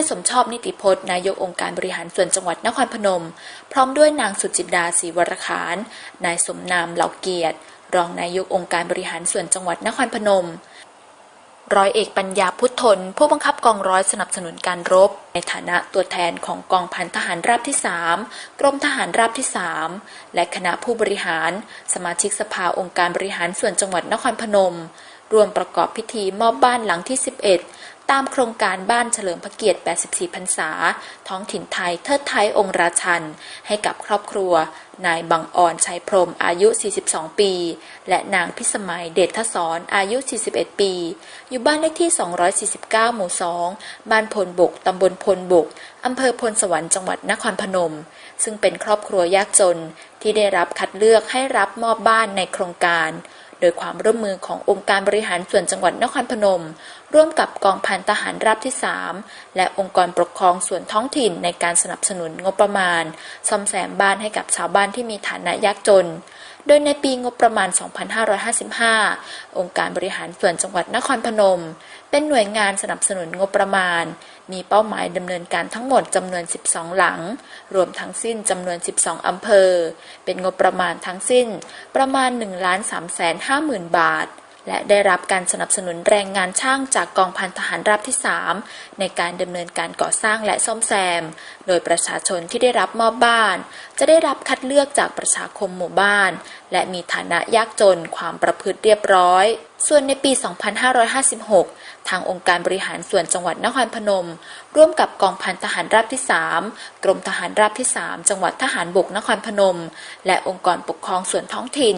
ายสมชอบนิติพจน์นายกองค์การบริหารส่วนจังหวัดนครพนม พร้อมด้วยนางสุจิตดาศรีวรขาน นายสมนามเหล่าเกียรติ รองนายกองค์การบริหารส่วนจังหวัดนครพนม ร้อยเอกปัญญาพุทธน ผู้บังคับกองร้อยสนับสนุนการรบ ในฐานะตัวแทนของกองพันทหารราบที่ 3 กรมทหารราบที่ 3 และคณะผู้บริหาร สมาชิกสภาองค์การบริหารส่วนจังหวัดนครพนมรวมประกอบพิธีมอบบ้านหลังที่ 11 ตามโครงการบ้านเฉลิมพระเกียรติ 84 พรรษา ท้องถิ่นไทยเทิดไทยองค์ราชัน ให้กับครอบครัว นายบังอ่อนชัยพรมอายุ 42 ปี และนางพิสมัยเดชทศรอายุ 41 ปี อยู่บ้านเลขที่ 249 หมู่ 2 บ้านพลบก ตำบลพลบก อำเภอพลสวรรค์จังหวัดนครพนม ซึ่งเป็นครอบครัวยากจนที่ได้รับคัดเลือกให้รับมอบบ้านในโครงการ โดยความร่วมมือขององค์การบริหารส่วนจังหวัดนครพนม ร่วมกับกองพันทหารราบที่ 3 และองค์กรปกครองส่วนท้องถิ่นในการสนับสนุนงบประมาณซ่อมแซมบ้านให้กับชาวบ้านที่มีฐานะยากจน โดยในปีงบประมาณ 2555 องค์การบริหารส่วนจังหวัดนครพนม เป็นหน่วยงานสนับสนุนงบประมาณ มีเป้าหมายดำเนินการทั้งหมดจำนวน 12 หลัง รวมทั้งสิ้นจำนวน 12 อำเภอ เป็นงบประมาณทั้งสิ้นประมาณ 1 3 5 0 0 0 0 บาท และได้รับการสนับสนุนแรงงานช่างจากกองพันทหารราบที่ 3 ในการดำเนินการก่อสร้างและซ่อมแซม โดยประชาชนที่ได้รับมอบบ้าน จะได้รับคัดเลือกจากประชาคมหมู่บ้าน และมีฐานะยากจนความประพฤติเรียบร้อย ส่วนในปี 2556 ทางองค์การบริหารส่วนจังหวัดนครพนม ร่วมกับกองพันทหารราบที่ 3 กรมทหารราบที่ 3 จังหวัดทหารบกนครพนม และองค์กรปกครองส่วนท้องถิ่น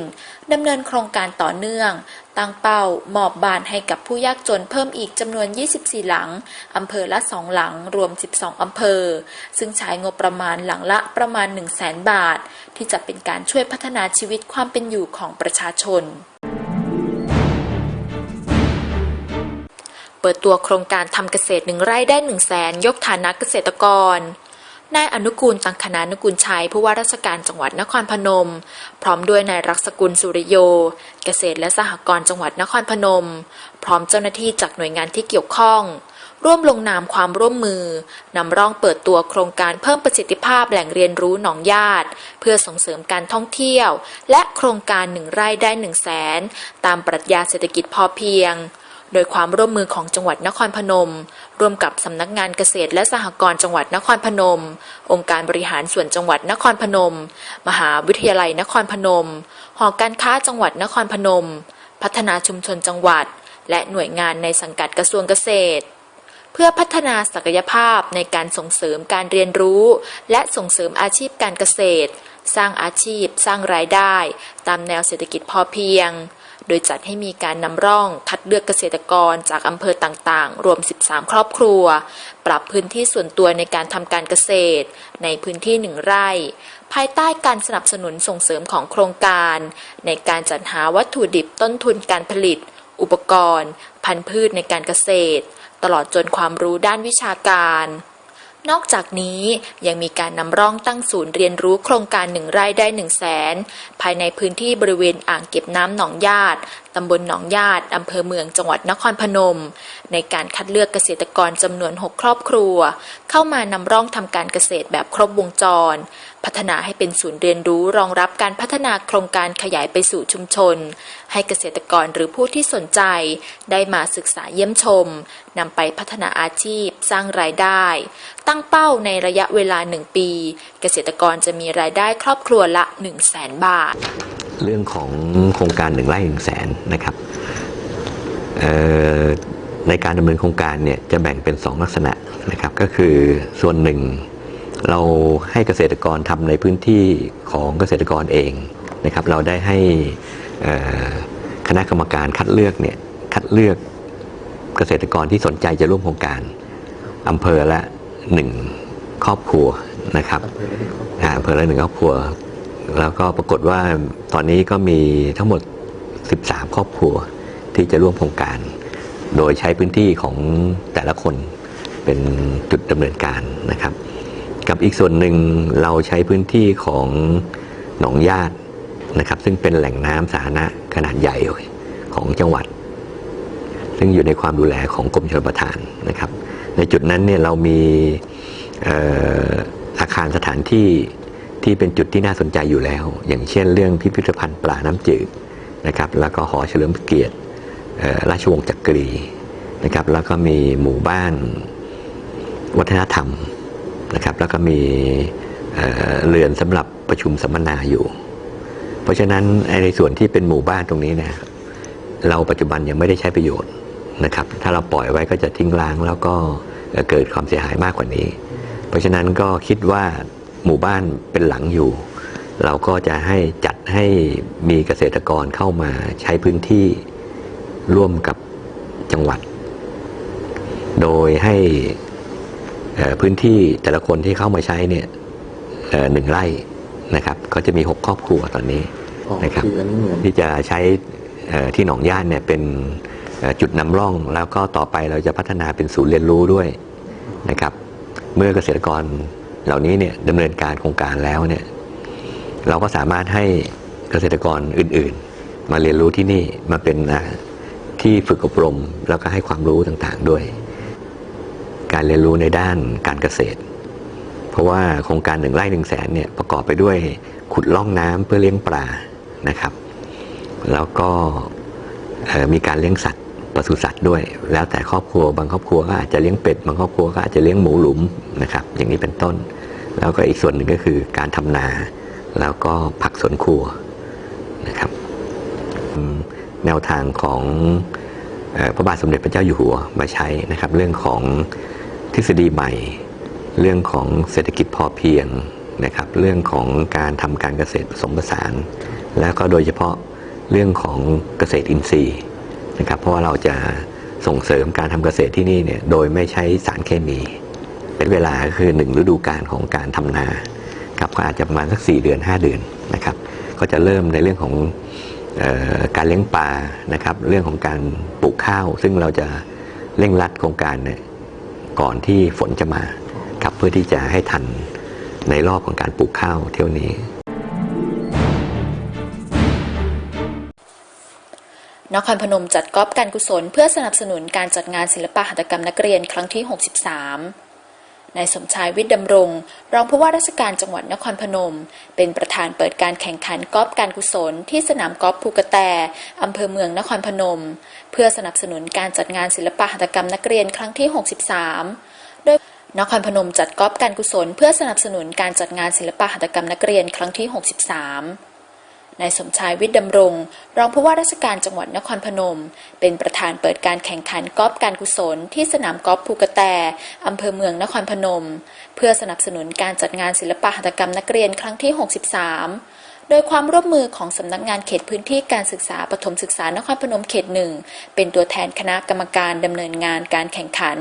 ดำเนินโครงการต่อเนื่อง ตั้งเป้ามอบบ้านให้กับผู้ยากจนเพิ่มอีกจำนวน 24 หลัง อำเภอละ 2 หลัง รวม 12 อำเภอ ซึ่งใช้งบประมาณหลังละประมาณ 1 0 0 0 0 0 บาท ที่จะเป็นการช่วยพัฒนาชีวิตความเป็นอยู่ของประชาชนเปิดตัวโครงการทำเกษตรหนึ่งไร่ได้หนึ่งแสนยกฐานะเกษตรกร นายอนุกูลตังคณานุกูลชัยผู้ว่าราชการจังหวัดนครพนม พร้อมด้วยนายรักษกุลสุริโย เกษตรและสหกรณ์จังหวัดนครพนม พร้อมเจ้าหน้าที่จากหน่วยงานที่เกี่ยวข้อง ร่วมลงนามความร่วมมือนำร่องเปิดตัวโครงการเพิ่มประสิทธิภาพแหล่งเรียนรู้หนองญาติ เพื่อส่งเสริมการท่องเที่ยว และโครงการหนึ่งไร่ได้หนึ่งแสนตามปรัชญาเศรษฐกิจพอเพียง โดยความร่วมมือของจังหวัดนครพนม ร่วมกับสำนักงานเกษตรและสหกรณ์จังหวัดนครพนม องค์การบริหารส่วนจังหวัดนครพนม มหาวิทยาลัยนครพนม หอการค้าจังหวัดนครพนม พัฒนาชุมชนจังหวัด และหน่วยงานในสังกัดกระทรวงเกษตรเพื่อพัฒนาศักยภาพในการส่งเสริมการเรียนรู้ และส่งเสริมอาชีพการเกษตร สร้างอาชีพ สร้างรายได้ ตามแนวเศรษฐกิจพอเพียง โดยจัดให้มีการนำร่องคัดเลือกเกษตรกรจากอำเภอต่างๆ รวม 13 ครอบครัว ปรับพื้นที่ส่วนตัวในการทำการเกษตร ในพื้นที่หนึ่งไร่ ภายใต้การสนับสนุนส่งเสริมของโครงการ ในการจัดหาวัตถุดิบต้นทุนการผลิต อุปกรณ์ พันธุ์พืชในการเกษตร ตลอดจนความรู้ด้านวิชาการ นอกจากนี้ยังมีการนำร่องตั้งศูนย์เรียนรู้โครงการหนึ่งไร่ได้หนึ่งแสนภายในพื้นที่บริเวณอ่างเก็บน้ำหนองญาติตำบลหนองญาติอำเภอเมืองจังหวัดนครพนม ในการคัดเลือกเกษตรกรจำนวน 6 ครอบครัว เข้ามานำร่องทำการเกษตรแบบครบวงจร พัฒนาให้เป็นศูนย์เรียนรู้รองรับการพัฒนาโครงการขยายไปสู่ชุมชน ให้เกษตรกรหรือผู้ที่สนใจ ได้มาศึกษาเยี่ยมชมนำไปพัฒนาอาชีพ สร้างรายได้ ตั้งเป้าในระยะเวลา 1 ปี เกษตรกรจะมีรายได้ครอบครัวละ 1 0 0 0 0แสนบาท เรื่องของโครงการหนึ่งไร่หนึ่งแสนนะครับในการดำเนินโครงการเนี่ยจะแบ่งเป็น 2 ลักษณะนะครับก็คือส่วนหนึ่ง เราให้เกษตรกรทำในพื้นที่ของเกษตรกรเองนะครับ เราได้ให้คณะกรรมการคัดเลือกเนี่ยคัดเลือกเกษตรกรที่สนใจจะร่วมโครงการอำเภอละหนึ่งครอบครัวนะครับอ่าอำเภอละหนึ่งครอบครัว แล้วก็ปรากฏว่าตอนนี้ก็มีทั้งหมด 13 ครอบครัวที่จะร่วมโครงการ โดยใช้พื้นที่ของแต่ละคนเป็นจุดดำเนินการนะครับ กับอีกส่วนหนึ่งเราใช้พื้นที่ของหนองญาตินะครับ ซึ่งเป็นแหล่งน้ำสาธารณะขนาดใหญ่ของจังหวัด ซึ่งอยู่ในความดูแลของกรมชลประทานนะครับ ในจุดนั้นเนี่ยเรามีอาคารสถานที่ที่เป็นจุดที่น่าสนใจอยู่แล้ว อย่างเช่นเรื่องพิพิธภัณฑ์ปลาน้ำจืดนะครับ แล้วก็หอเฉลิมเกียรติราชวงศ์จักรีนะครับ แล้วก็มีหมู่บ้านวัฒนธรรม นะครับ แล้วก็มีเรือนสำหรับประชุมสัมมนาอยู่ เพราะฉะนั้นในส่วนที่เป็นหมู่บ้านตรงนี้นี่ยเราปัจจุบันยังไม่ได้ใช้ประโยชน์นะครับ ถ้าเราปล่อยไว้ก็จะทิ้งร้างแล้วก็เกิดความเสียหายมากกว่านี้ เพราะฉะนั้นก็คิดว่าหมู่บ้านเป็นหลังอยู่ เราก็จะให้จัดให้มีเกษตรกรเข้ามาใช้พื้นที่ร่วมกับจังหวัด โดยให้ พื้นที่แต่ละคนที่เข้ามาใช้เนี่ยเอ่อหนึ่งไร่นะครับ ก็จะมีหกครอบครัวตอนนี้อ๋อนะครับคืออันนี้เหมือนที่จะใช้เอ่อที่หนองย่านเนี่ยเป็นเอ่อจุดนำร่องแล้วก็ต่อไปเราจะพัฒนาเป็นศูนย์เรียนรู้ด้วยนะครับ เมื่อเกษตรกรเหล่านี้เนี่ยดำเนินการโครงการแล้วเนี่ยเราก็สามารถให้เกษตรกรอื่น ๆ มาเรียนรู้ที่นี่มาเป็นอ่าที่ฝึกอบรม แล้วก็ให้ความรู้ต่างๆด้วย การเรียนรู้ในด้านการเกษตร เพราะว่าโครงการหนึ่งไร่หนึ่งแสนเนี่ยประกอบไปด้วยขุดล่องน้ำเพื่อเลี้ยงปลานะครับ แล้วก็มีการเลี้ยงสัตว์ปศุสัตว์ด้วย แล้วแต่ครอบครัวบางครอบครัวก็อาจจะเลี้ยงเป็ดบางครอบครัวก็อาจจะเลี้ยงหมูหลุมนะครับอย่างนี้เป็นต้น แล้วก็อีกส่วนหนึ่งก็คือการทำนา แล้วก็ผักสวนครัวนะครับแนวทางของพระบาทสมเด็จพระเจ้าอยู่หัวมาใช้นะครับ เรื่องของ ทฤษฎีใหม่ เรื่องของเศรษฐกิจพอเพียงนะครับ เรื่องของการทำการเกษตรผสมผสาน แล้วก็โดยเฉพาะเรื่องของเกษตรอินทรีย์นะครับ เพราะว่าเราจะส่งเสริมการทำเกษตรที่นี่เนี่ยโดยไม่ใช้สารเคมี เป็นเวลาคือหนึ่งฤดูกาลของการทำนาครับก็อาจจะประมาณสักสี่เดือน 5 เดือนนะครับ ก็จะเริ่มในเรื่องของออการเลี้ยงปลานะครับ เรื่องของการปลูกข้าว ซึ่งเราจะเร่งรัดโครงการเนี่ย ก่อนที่ฝนจะมาครับเพื่อที่จะให้ทันในรอบของการปลูกข้าวเที่ยวนี้ นครพนมจัดกอบการกุศลเพื่อสนับสนุนการจัดงานศิลปหัตถกรรมนักเรียนครั้งที่ 63 นายสมชายวิทย์ดำรง รองผู้ว่าราชการจังหวัดนครพนม เป็นประธานเปิดการแข่งขันกอล์ฟการกุศล ที่สนามกอล์ฟภูกระแตอำเภอเมืองนครพนม เพื่อสนับสนุนการจัดงานศิลปหัตถกรรมนักเรียนครั้งที่ 63 โดยนครพนมจัดกอล์ฟการกุศล เพื่อสนับสนุนการจัดงานศิลปหัตถกรรมนักเรียนครั้งที่ 63 นายสมชายวิทย์ดำรง รองผู้ว่าราชการจังหวัดนครพนม เป็นประธานเปิดการแข่งขันกอล์ฟการกุศล ที่สนามกอล์ฟภูกระแตอำเภอเมืองนครพนม เพื่อสนับสนุนการจัดงานศิลปะหัตถกรรมนักเรียนครั้งที่ 63โดยความร่วมมือของสำนักงานเขตพื้นที่การศึกษาปฐมศึกษานครพนมเขตหนึ่งเป็นตัวแทนคณะกรรมการดำเนินงานการแข่งขัน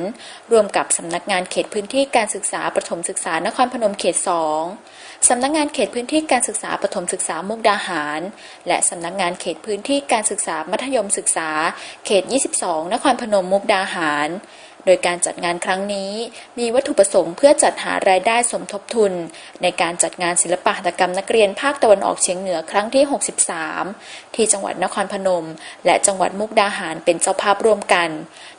ร่วมกับสำนักงานเขตพื้นที่การศึกษาปฐมศึกษานครพนมเขต2 สำนักงานเขตพื้นที่การศึกษาปฐมศึกษามุกดาหาร และสำนักงานเขตพื้นที่การศึกษามัธยมศึกษา เขต 22 นครพนมมุกดาหาร โดยการจัดงานครั้งนี้มีวัตถุประสงค์เพื่อจัดหารายได้สมทบทุน ในการจัดงานศิลปหัตถกรรมนักเรียนภาคตะวันออกเฉียงเหนือครั้งที่ 63 ที่จังหวัดนครพนม และจังหวัดมุกดาหารเป็นเจ้าภาพร่วมกัน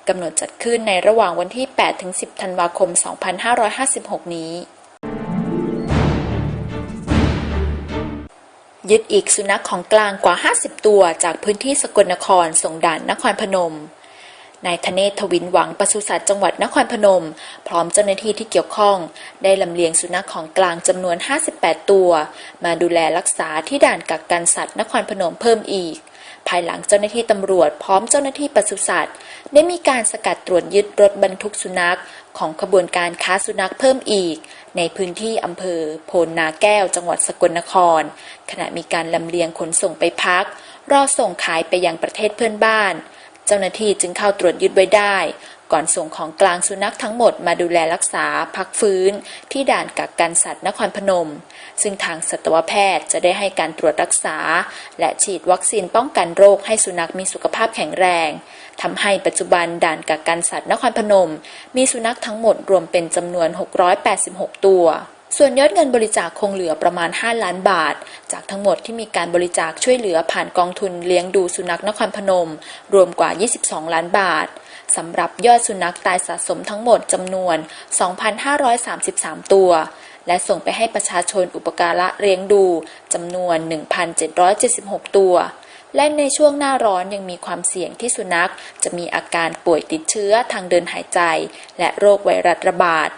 กำหนดจัดขึ้นในระหว่างวันที่ 8-10 ธันวาคม 2556 นี้ ยึดอีกสุนัขของกลางกว่า 50 ตัวจากพื้นที่สกลนครส่งด่านนครพนม นายธเนศทวินหวังปศุสัตว์จังหวัดนครพนม พร้อมเจ้าหน้าที่ที่เกี่ยวข้อง ได้ลำเลียงสุนัขของกลางจำนวน 58 ตัว มาดูแลรักษาที่ด่านกักกันสัตว์นครพนมเพิ่มอีก ภายหลังเจ้าหน้าที่ตำรวจพร้อมเจ้าหน้าที่ปศุสัตว์ได้มีการสกัดตรวจยึดรถบรรทุกสุนัข ของขบวนการค้าสุนัขเพิ่มอีก ในพื้นที่อำเภอ โพนนาแก้วจังหวัดสกลนคร ขณะมีการลำเลียงขนส่งไปพัก รอส่งขายไปยังประเทศเพื่อนบ้าน เจ้าหน้าที่จึงเข้าตรวจยึดไว้ได้ ก่อนส่งของกลางสุนัขทั้งหมดมาดูแลรักษาพักฟื้น ที่ด่านกักกันสัตว์นครพนม ซึ่งทางสัตวแพทย์จะได้ให้การตรวจรักษา และฉีดวัคซีนป้องกันโรคให้สุนัขมีสุขภาพแข็งแรงทำให้ปัจจุบันด่านกักกันสัตว์นครพนม มีสุนัขทั้งหมดรวมเป็นจำนวน 686 ตัวส่วนยอดเงินบริจาคคงเหลือประมาณ 5 ล้านบาท จากทั้งหมดที่มีการบริจาคช่วยเหลือผ่านกองทุนเลี้ยงดูสุนัขนครพนม รวมกว่า 22 ล้านบาท สำหรับยอดสุนัขตายสะสมทั้งหมดจำนวน 2,533 ตัว และส่งไปให้ประชาชนอุปการะเลี้ยงดูจำนวน 1,776 ตัว และในช่วงหน้าร้อนยังมีความเสี่ยงที่สุนัขจะมีอาการป่วยติดเชื้อทางเดินหายใจ และโรคไวรัสระบาด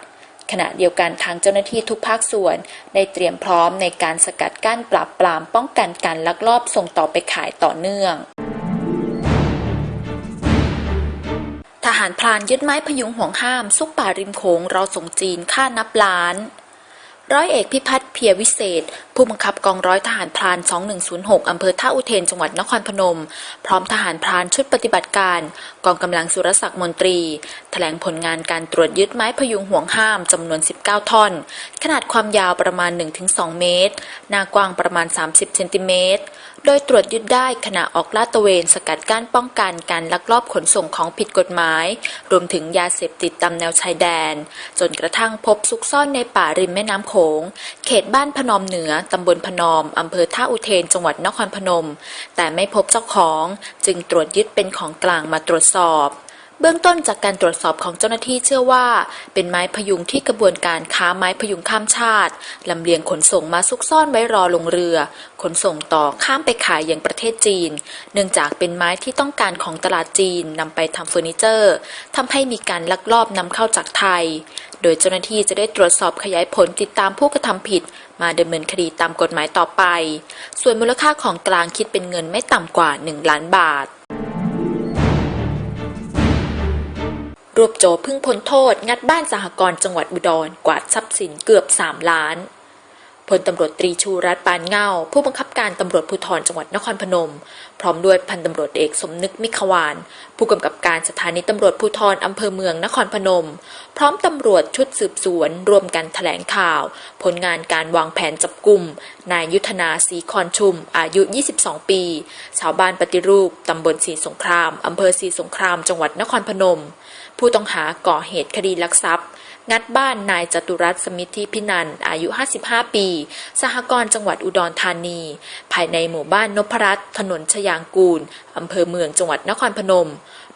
ขณะเดียวกันทางเจ้าหน้าที่ทุกภาคส่วน ได้เตรียมพร้อมในการสกัดกั้นปราบปรามป้องกันการลักลอบส่งต่อไปขายต่อเนื่อง หารพรานยึดไม้พยุงห่วงห้าม ซุกป่าริมโขงรอส่งจีนค่านับล้านร้อยเอกพิพัฒน์เพียรวิเศษ ผู้บังคับกองร้อยทหารพราน 2106 อำเภอท่าอุเทน จังหวัดนครพนม พร้อมทหารพรานชุดปฏิบัติการ กองกำลังสุรศักดิ์มนตรี แถลงผลงานการตรวจยึดไม้พยุงห่วงห้ามจำนวน 19 ท่อน ขนาดความยาวประมาณ 1-2 เมตร หน้ากว้างประมาณ 30 เซนติเมตร โดยตรวจยึดได้ขณะออกลาดตระเวนสกัดกั้นป้องกันการลักลอบขนส่งของผิดกฎหมาย รวมถึงยาเสพติดตามแนวชายแดน จนกระทั่งพบซุกซ่อนในป่าริมแม่น้ำโขง เขตบ้านพนมเหนือตำบลพนอมอำเภอท่าอุเทนจังหวัดนครพนม แต่ไม่พบเจ้าของ จึงตรวจยึดเป็นของกลางมาตรวจสอบ เบื้องต้นจากการตรวจสอบของเจ้าหน้าที่เชื่อว่า เป็นไม้พยุงที่กระบวนการค้าไม้พยุงข้ามชาติลำเลียงขนส่งมาซุกซ่อนไว้รอลงเรือ ขนส่งต่อข้ามไปขายย่างประเทศจีน เนื่องจากเป็นไม้ที่ต้องการของตลาดจีนนำไปทำเฟอร์นิเจอร์ทำให้มีการลักลอบนำเข้าจากไทย โดยเจ้าหน้าที่จะได้ตรวจสอบขยายผลติดตามผู้กระทำผิด มาดำเนินคดีตามกฎหมายต่อไป ส่วนมูลค่าของกลางคิดเป็นเงินไม่ต่ำกว่า 1 ล้านบาท รวบโจพึ่งพ้นโทษ งัดบ้านสหกรณ์จังหวัดอุดร กวาดทรัพย์สินเกือบ 3 ล้าน พลตำรวจตรีชูรัตน์ปานเงาผู้บังคับการตำรวจภูธรจังหวัดนครพนม พร้อมด้วยพันตำรวจเอกสมนึกมิขวาน ผู้กำกับการสถานีตำรวจภูธรอำเภอเมืองนครพนม พร้อมตำรวจชุดสืบสวน รวมกันแถลงข่าว ผลงานการวางแผนจับกลุ่มนายยุทธนาศรีคอนชุม อายุ 22 ปี ชาวบ้านปฏิรูปตำบลศรีสงครามอำเภอศรีสงครามจังหวัดนครพนม ผู้ต้องหาก่อเหตุคดีลักทรัพย์ งัดบ้านนายจตุรัสสมิทธิพินันท์อายุ 55 ปี สหกรณ์จังหวัดอุดรธานี ภายในหมู่บ้านนพรัตน์ถนนชยางกูลอำเภอเมืองจังหวัดนครพนม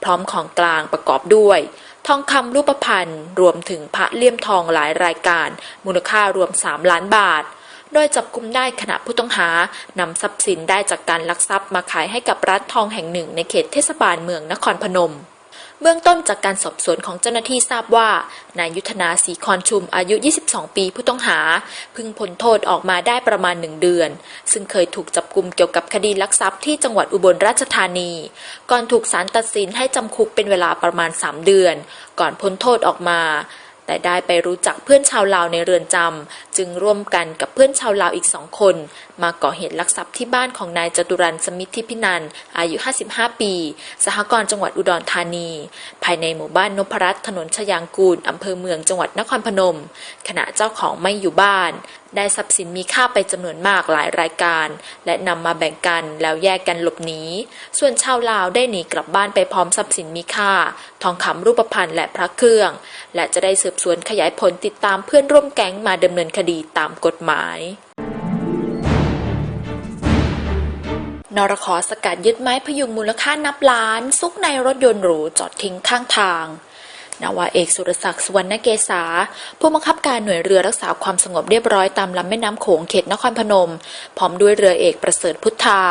พร้อมของกลางประกอบด้วย ทองคำรูปพรรณรวมถึงพระเลี่ยมทองหลายรายการ มูลค่ารวม 3 ล้านบาทโดยจับกุมได้ขณะผู้ต้องหานำทรัพย์สินได้จากการลักทรัพย์มาขายให้กับร้านทองแห่งหนึ่งในเขตเทศบาลเมืองนครพนม เบื้องต้นจากการสอบสวนของเจ้าหน้าที่ทราบว่า นายยุทธนาศรีคอนชุมอายุ 22 ปีผู้ต้องหาเพึ่งพ้นโทษออกมาได้ประมาณหนึ่งเดือน ซึ่งเคยถูกจับกลุมเกี่ยวกับคดีลักทรัพย์ที่จังหวัดอุบลราชธานี ก่อนถูกศาลตัดสินให้จำคุกเป็นเวลาประมาณ 3 เดือน ก่อนพ้นโทษออกมาแต่ได้ไปรู้จักเพื่อนชาวลาวในเรือนจำจึงร่วมกันกับเพื่อนชาวลาวอีกสองคน มาก่อเหตุลักทรัพย์ที่บ้านของนายจตุรันสมิทธิพินันท์อายุ 55 ปี สหกรณ์จังหวัดอุดรธานี ภายในหมู่บ้านนพรัตน์ถนนชยางกูลอำเภอเมืองจังหวัดนครพนม ขณะเจ้าของไม่อยู่บ้าน ได้ทรัพย์สินมีค่าไปจำนวนมากหลายรายการ และนำมาแบ่งกันแล้วแยกกันหลบหนี ส่วนชาวลาวได้หนีกลับบ้านไปพร้อมทรัพย์สินมีค่า ทองคำรูปพรรณและพระเครื่อง และจะได้สืบสวนขยายผลติดตามเพื่อนร่วมแก๊งมาดำเนินคดีตามกฎหมาย นรขอสกัดยึดไม้พยุงมูลค่านับล้าน ซุกในรถยนต์หรูจอดทิ้งข้างทาง นาวาเอกสุรศักดิ์สุวรรณเกษา ผู้บังคับการหน่วยเรือรักษาความสงบเรียบร้อยตามลำแม่น้ำโขงเขตนครพนม พร้อมด้วยเรือเอกประเสริฐพุทธา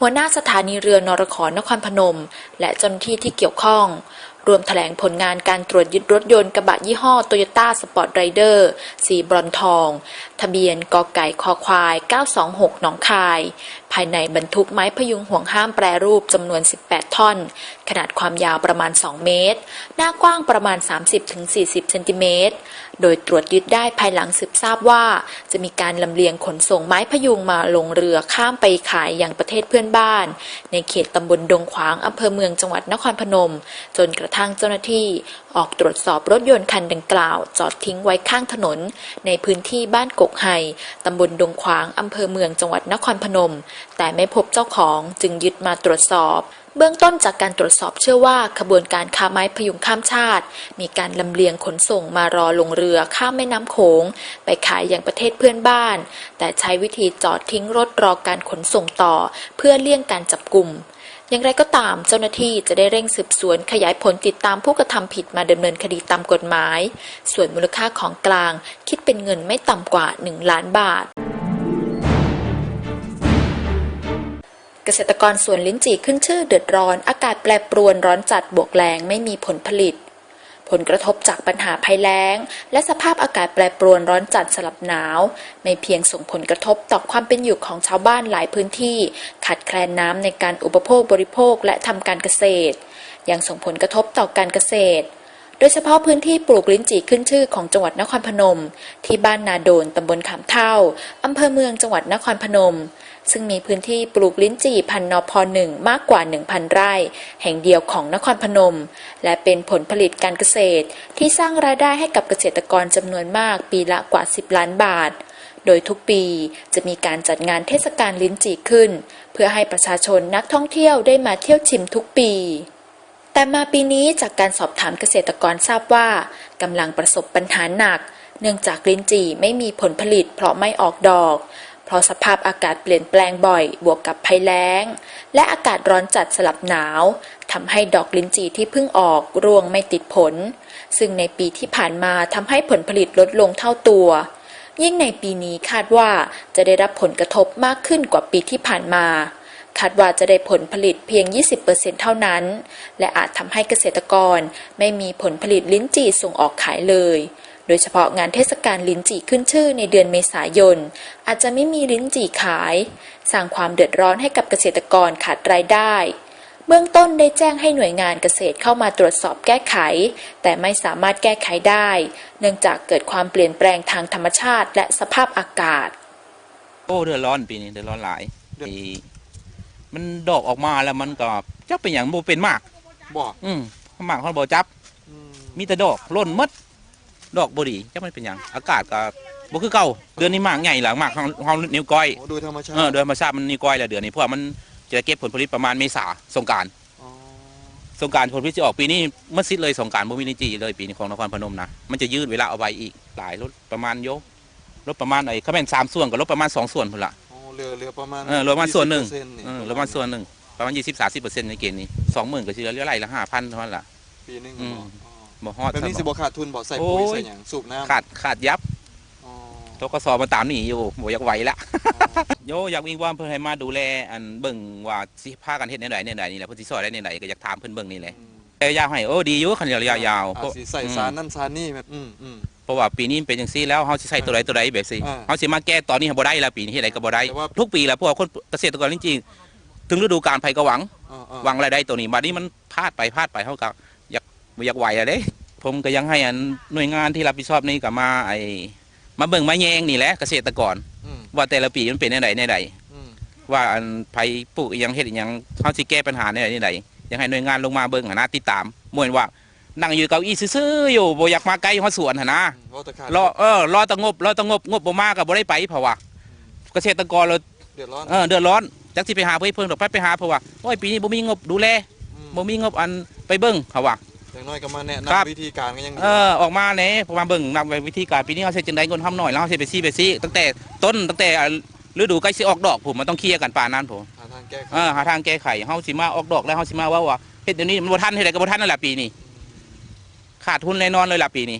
หัวหน้าสถานีเรือ นรขนครพนม และเจ้าหน้าที่ที่เกี่ยวข้อง รวมแถลงผลงานการตรวจยึดรถยนต์กระบะยี่ห้อโตโยต้าสปอร์ตไรเดอร์สีบรอนทอง ทะเบียนกไก่คอควาย 926 หนองคาย ภายในบรรทุกไม้พยุงห่วงห้ามแปรรูปจำนวน 18 ท่อนขนาดความยาวประมาณ 2 เมตร หน้ากว้างประมาณ 30-40 เซนติเมตร โดยตรวจยึดได้ภายหลังสืบทราบว่า จะมีการลำเลียงขนส่งไม้พยุงมาลงเรือข้ามไปขายอย่างประเทศเพื่อนบ้าน ในเขตตำบลดงขวางอำเภอเมืองจังหวัดนครพนม จนกระทั่งเจ้าหน้าที่ ออกตรวจสอบรถยนต์คันดังกล่าว จอดทิ้งไว้ข้างถนน ในพื้นที่บ้านกกไฮตำบลดงขวางอำเภอเมืองจังหวัดนครพนม แต่ไม่พบเจ้าของจึงยึดมาตรวจสอบ เบื้องต้นจากการตรวจสอบเชื่อว่าขบวนการค้าไม้พยุงข้ามชาติ มีการลำเลียงขนส่งมารอลงเรือข้ามแม่น้ำโขง ไปขายยังประเทศเพื่อนบ้าน แต่ใช้วิธีจอดทิ้งรถรอการขนส่งต่อ เพื่อเลี่ยงการจับกลุ่มอย่างไรก็ตามเจ้าหน้าที่จะได้เร่งสืบสวนขยายผลติดตามผู้กระทำผิดมาดำเนินคดีตามกฎหมาย ส่วนมูลค่าของกลางคิดเป็นเงินไม่ต่ำกว่า 1 ล้านบาท เกษตรกรสวนลิ้นจี่ขึ้นชื่อเดือดร้อน อากาศแปรปรวนร้อนจัดบวกแรงไม่มีผลผลิต ผลกระทบจากปัญหาภัยแล้ง และสภาพอากาศแปรปรวนร้อนจัดสลับหนาว ไม่เพียงส่งผลกระทบต่อความเป็นอยู่ของชาวบ้านหลายพื้นที่ ขาดแคลนน้ำในการอุปโภคบริโภคและทำการเกษตร ยังส่งผลกระทบต่อการเกษตรโดยเฉพาะพื้นที่ปลูกลิ้นจี่ขึ้นชื่อของจังหวัดนครพนม ที่บ้านนาโดนตำบลขามเท่า อำเภอเมืองจังหวัดนครพนม ซึ่งมีพื้นที่ปลูกลิ้นจี่พันธุ์นพหนึ่งมากกว่า 1,000 ไร่ แห่งเดียวของนครพนม และเป็นผลผลิตการเกษตร ที่สร้างรายได้ให้กับเกษตรกรจำนวนมากปีละกว่า 10 ล้านบาท โดยทุกปีจะมีการจัดงานเทศกาลลิ้นจี่ขึ้น เพื่อให้ประชาชนนักท่องเที่ยวได้มาเที่ยวชิมทุกปีแต่มาปีนี้จากการสอบถามเกษตรกรทราบว่ากำลังประสบปัญหาหนัก เนื่องจากลิ้นจี่ไม่มีผลผลิตเพราะไม่ออกดอก ราะสภาพอากาศเปลี่ยนแปลงบ่อย บวกกับภัยแล้ง และอากาศร้อนจัดสลับหนาวทำให้ดอกลิ้นจี่ที่เพิ่งออกร่วงไม่ติดผล ซึ่งในปีที่ผ่านมาทำให้ผลผลิตลดลงเท่าตัว ยิ่งในปีนี้คาดว่าจะได้รับผลกระทบมากขึ้นกว่าปีที่ผ่านมา คาดว่าจะได้ผลผลิตเพียง 20%เท่านั้น และอาจทำให้เกษตรกรไม่มีผลผลิตลิ้นจี่ส่งออกขายเลย โดยเฉพาะงานเทศกาลลิ้นจี่ขึ้นชื่อในเดือนเมษายน อาจจะไม่มีลิ้นจี่ขาย สร้างความเดือดร้อนให้กับเกษตรกรขาดรายได้ เบื้องต้นได้แจ้งให้หน่วยงานเกษตรเข้ามาตรวจสอบแก้ไข แต่ไม่สามารถแก้ไขได้ เนื่องจากเกิดความเปลี่ยนแปลงทางธรรมชาติและสภาพอากาศ โอ้เดือดร้อนปีนี้เดือดร้อนหลายเดือดไอ้มันดอกออกมาแล้วมันก็จับเป็นอย่างโบเป็นมากบอกอืมหมากเขาบอจับอืมมีแต่ดอกหล่นหมด ดอกบดีจับมันเป็นอย่างอากาศก็บ่คือเก่าเดือนนี้หมากใหญ่หลังหมากของของนิ้วก้อยโอ้โดยธรรมชาติเออเดือนมาชาติมันนิ้วก้อยแล้วเดือนนี้เพราะว่ามันจะเก็บผลผลิตประมาณเมษาสงกรารอ๋อสงกรารผลผลิตจะออกปีนี้เมื่อซิดเลยสงกรารบ่มีนิจีเลยปีนี้ของนครพนมนะมันจะยืดเวลาเอาไว้อีกหลายลดประมาณโยลดประมาณไอ้เขาแม่นสามส่วนกับลดประมาณสองส่วนพุ่นละอ๋อเหลือเหลือประมาณเออเหลือประมาณส่วนหนึ่ง20%นี่เออแล้วมันส่วนหนึ่งประมาณยี่สิบสามสิบเปอร์เซ็นต์ในเกณฑ์นี้สองหมื่นก็คือเหลือไรละห้าพันเท่านั้นล่ะปีหนึงอืมบอกอ๋อ บ่ฮอดแบบนี้สิซ้ำบ่ขาดทุนบ่ใส่โอ้ปุ๋ยยใส่หยังสูบน้ำขาดขาดยับอ๋อทกสมาตามหนีอยู่บ่อยากไหวละ โยอยากวิงว่อนเพื่อให้มาดูแลอันเบิ่งว่าสิพากันเฮ็ดในใดในใดนี่แหละเพิ่นสิซอยได้ในใดก็อยากถามเพิ่นเบิ่งนี่แหละอืมแต่อยากให้โอ้ดีอยู่คันระยะยาวเพอาราะ จสิใส่สารนั่นสารนี่แบบอืมอืม เพราะว่าปีนี้มันเป็นจังซี่แล้วเฮาสิใช้ตัวใดตัวใดแบบสิอ่าเฮาสิมาแก้ตอนนี้บ่ได้แล้วปีนี้เฮ็ดไดก็บ่ได้ แต่ว่า ทุกปีแล้วเพราะว่าคนเกษตรกรจริงๆถึงฤดูกาลไผก็หวังอ๋ออ๋อหวังรายได้ตัวนี้บัดนี้มันพลาดไปพลาดไปเฮาก็ อยากบ่อยากไหวอะเด้ผมก็ยังให้อันหน่วยงานที่รับผิดชอบนี่ก็มาไอ้มาเบิ่งมาแยงนี่แหละเกษตรกรอืมว่าแต่ละปีมันเป็นในใดในใดอืมว่าอันไผปลูกอิหยังเฮ็ดอิหยังเฮาสิแก้ปัญหาในใดในใดยังให้หน่วยงานลงมาเบิ่งหันนะติดตามบ่แม่นว่านั่งอยู่เก้าอี้ซื่อๆอยู่บ่อยากมาไกลฮอดสวนหั่นนะอืมว่าแต่ขาดรอเออรอแตะงบรอแตะงบงบบ่มาก็บ่ได้ไปเพราะว่าเกษตรกรเราเดือดร้อนเออเดือดร้อนจักสิไปหาเพิ่นเพิ่นดอกไปไปหาเพราะว่าโอ้ยปีนี้บ่มีงบดูแลมบ่มีงบอันไปเบิ่งเขาว่า อย่างน้อยก็มาแนะครับ นำวิธีการก็ยังดีเออออกมาเนี่ยพอมาเบิ่งนำไปวิธีการปีนี้เขาเสร็จจังไดเงินทำหน่อยแล้วเขาเสร็จไปซี่ไปซี่ตั้งแต่ต้นตั้งแต่ฤดูใกล้สิออกดอกผมมันต้องเคลียร์กันป่านนั้นผมหาทางแก้ไขเออหาทางแก้ไขเฮาสิมาออกดอกแล้วเฮาสิมาว่าว่าเฮ็ดเดี๋ยวนี้มันบ่ทันเฮ็ดได้ก็บ่ทันนั่นแหละปีนี้ขาดทุนแน่นอนเลยล่ะปีนี้